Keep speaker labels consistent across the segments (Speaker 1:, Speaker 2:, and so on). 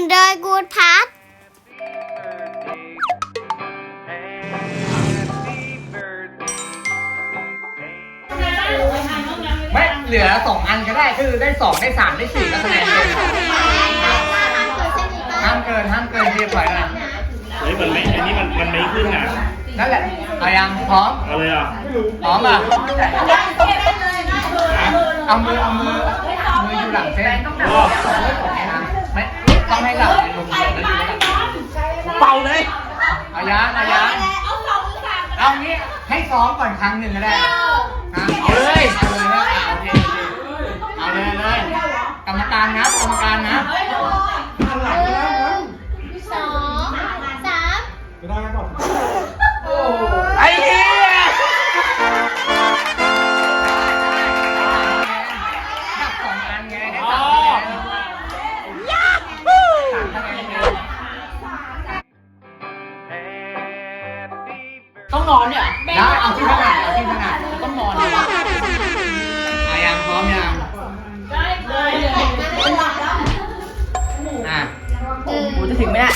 Speaker 1: นโดยกูดพัท
Speaker 2: ไม่เหลือสองอันก็ได้คือได้สองได้สามได้สี่ก็แสดเห้ามเกินห้ามเกินเรียบร้อยนะ
Speaker 3: เฮ้ยมันไม่อันนี้มันมันไม่ขึ้นอะ
Speaker 2: นั่นแหละอายังพร้อม
Speaker 3: เอาเลยอะ
Speaker 2: พร้อมอะเอามือเอามือมืออยู่หลังเส้น ให้หลังลงเลยนะอยู่หลัง
Speaker 3: เป่าเลย
Speaker 2: เอายังเอายังเอางี้ให้ซ้อมก่อนครั้งหนึ่งก็ได้นะเอาเลยเอาเลยนะโอเคเอาเลยเอาเลยกรรมการนะกรรมการ
Speaker 4: ต้องนอนเนี่ย
Speaker 2: ได้เอาที่ถนัดเอาที่ถนัด
Speaker 4: ต้องนอนเลย
Speaker 2: เอายังพร้อมยังอะ
Speaker 5: หนึ่ง
Speaker 4: กูจะถึงไหมเนี่ย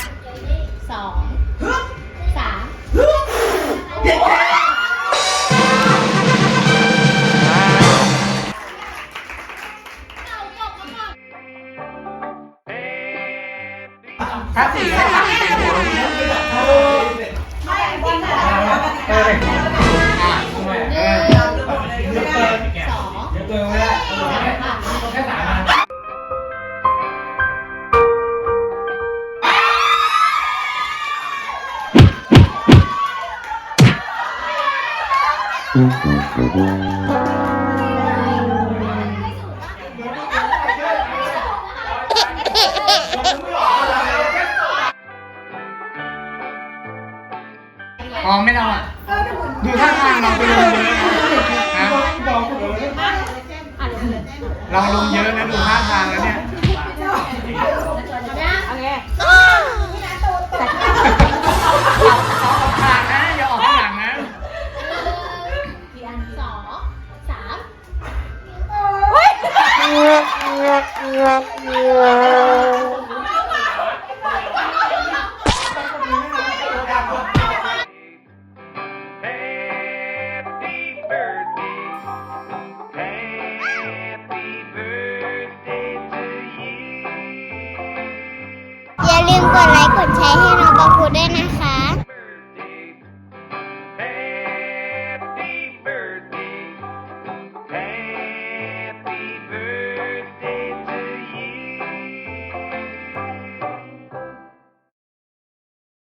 Speaker 5: สองสาม
Speaker 2: ถ้าสี่ก็ได้สามคะ พร้อมไหมเราอะดูท่าทางเราไปลงเยอะนะเราลงเยอะนะดูท่าทางแล้ว
Speaker 4: อ
Speaker 2: ย่าลืมกดไลค์กด
Speaker 5: แชร์ให้น้องบังคูด้วยนะคะ